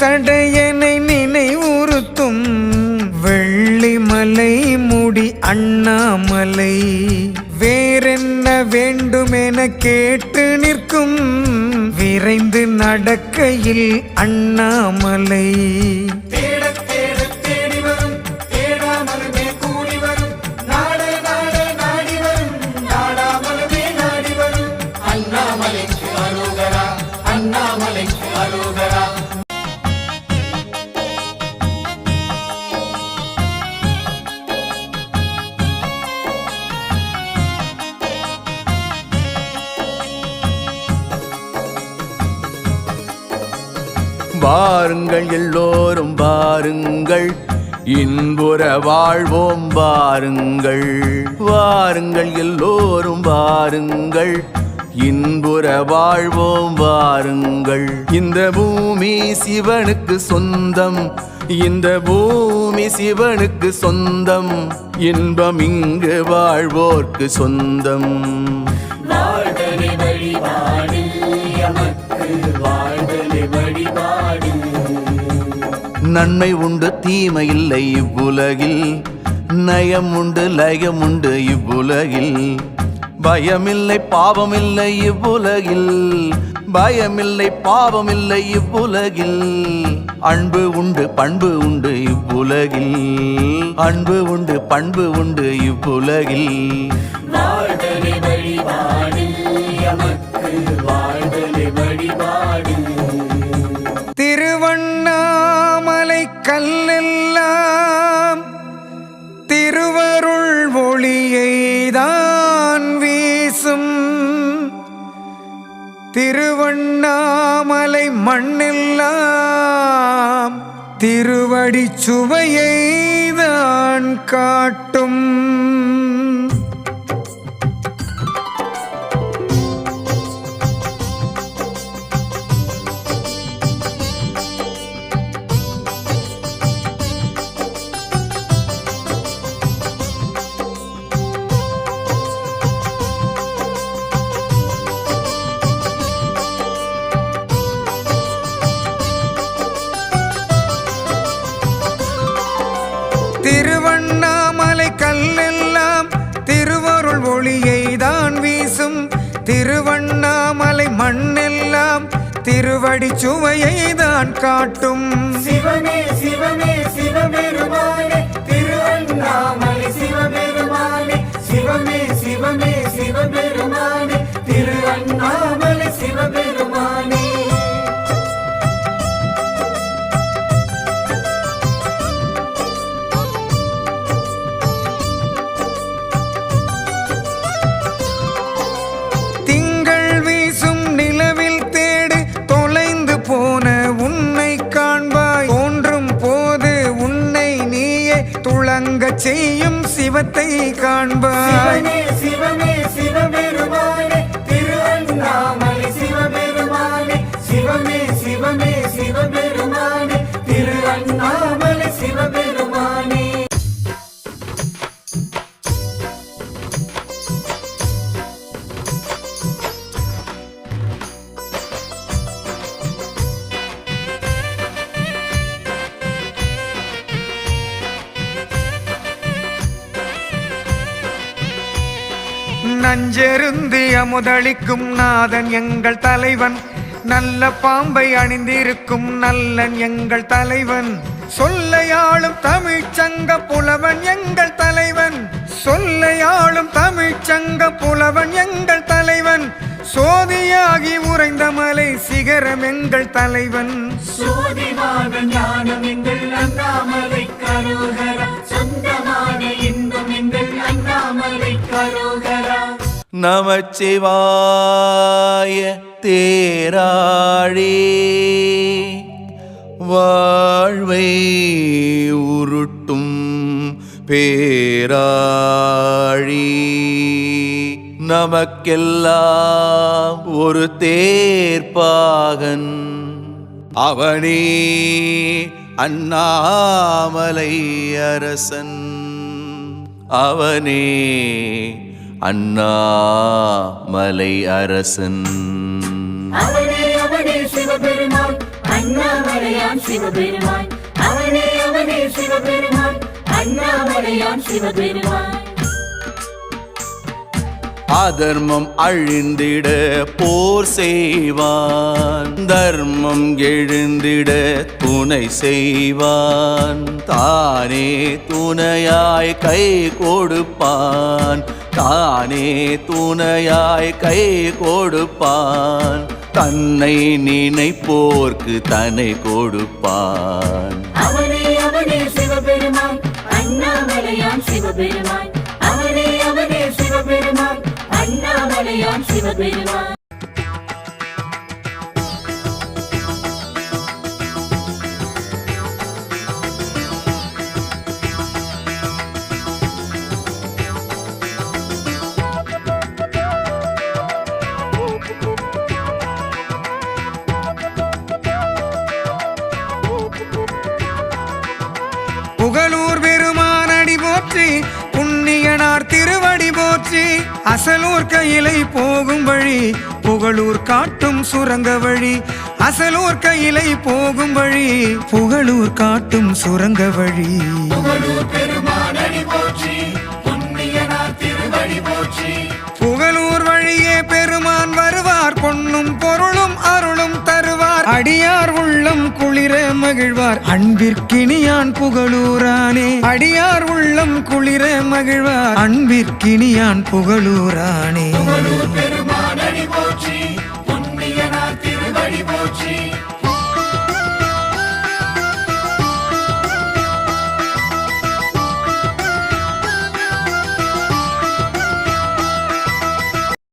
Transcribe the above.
சடையனை நினைவுறுத்தும் வெள்ளி மலை முடி அண்ணாமலை. வேறென்ன வேண்டுமென கேட்டு நிற்கும் விரைந்து நடக்கையில் அண்ணாமலை. பாருங்கள் எல்லோரும் பாருங்கள். இன்புற வாழ்வோம் பாருங்கள். வாருங்கள் எல்லோரும் வாருங்கள் இன்புற வாழ்வோம் வாருங்கள் இந்த பூமி சிவனுக்கு சொந்தம். இந்த பூமி சிவனுக்கு சொந்தம். இன்பம் இங்கு வாழ்வோர்க்கு சொந்தம். வாழ்தலை நன்மை உண்டு தீமை இல்லை இவ்வுலகில். நயம் உண்டு லயம் உண்டு இவ்வுலகில். பயமில்லை பாவமில்லை இவ்வுலகில். பயமில்லை பாவமில்லை இவ்வுலகில். அன்பு உண்டு பண்பு உண்டு இவ்வுலகில். அன்பு உண்டு பண்பு உண்டு இவ்வுலகில். வாழ்தலை வழிபாடு திருவண்ணாமலை மண்ணெல்லாம் திருவடி சுவையை தான் காட்டும். திருவடி சுவையை தான் காட்டும். சிவனே சிவனே சிவபெருமானே திருவண்ணாமலை. தெய்வத்தை காண்பாய். சிவமே சிவமே சிவபெருமானே திரு அண்ணாமலை சிவபெருமானே சிவமே சிவமே சிவபெருமானே திரு நஞ்செருந்தி அமுதளிக்கும் நாதன் எங்கள் தலைவன். நல்ல பாம்பை அணிந்திருக்கும் நல்லன் எங்கள் தலைவன். சொல்லையாளும் தமிழ்ச்சங்க புலவன் எங்கள் தலைவன். சொல்லையாளும் தமிழ்ச்சங்க புலவன் எங்கள் தலைவன். சோதியாகி உறைந்த மலை சிகரம் எங்கள் தலைவன். சோதிவாக ஞானம் எங்கள் அண்ணாமலை கருகரம். நமச்சிவாய தேராழி வாழ்வை உருட்டும் பேராழி நமக்கெல்லாம் ஒரு தேர்ப்பாகன். அவனே அண்ணாமலை அரசன். அவனே அண்ணாமலை அரசன். அவனே அவனே சிவபெருமான். அண்ணாமலையான் சிவபெருமான். அவனே அவனே சிவபெருமான். அண்ணாமலையான் சிவபெருமான். அதர்மம் அழிந்திட போர் செய்வான். தர்மம் எழுந்திட துணை செய்வான். தானே துணையாய் கை கொடுப்பான். தானே துணையாய் கை கொடுப்பான். தன்னை நினைப்போர்க்கு தன்னை கொடுப்பான். அவனே அவனே சிவபெருமான். அண்ணாமலையான் சிவபெருமான். அவனே அவனே சிவபெருமான். அண்ணாமலையாம் சிவபெருமான். புகழூர் பெருமானடி போற்றி புண்ணியனார் திருவடி போற்றி அசலூர் கையிலை போகும் வழி புகழூர் காட்டும் சுரங்க வழி அசலூர் கையிலை போகும் வழி புகழூர் காட்டும் சுரங்க வழி. புகழூர் வழியே பெருமான் வருவார் பொன்னும் பொருளும் அருளும் தருவார். அடியார் மகிழ்வார். அன்பிற்கினியான் புகழூரானே. அடியார் உள்ளம் குளிர மகிழ்வார். அன்பிற்கினியான் புகழூரானே.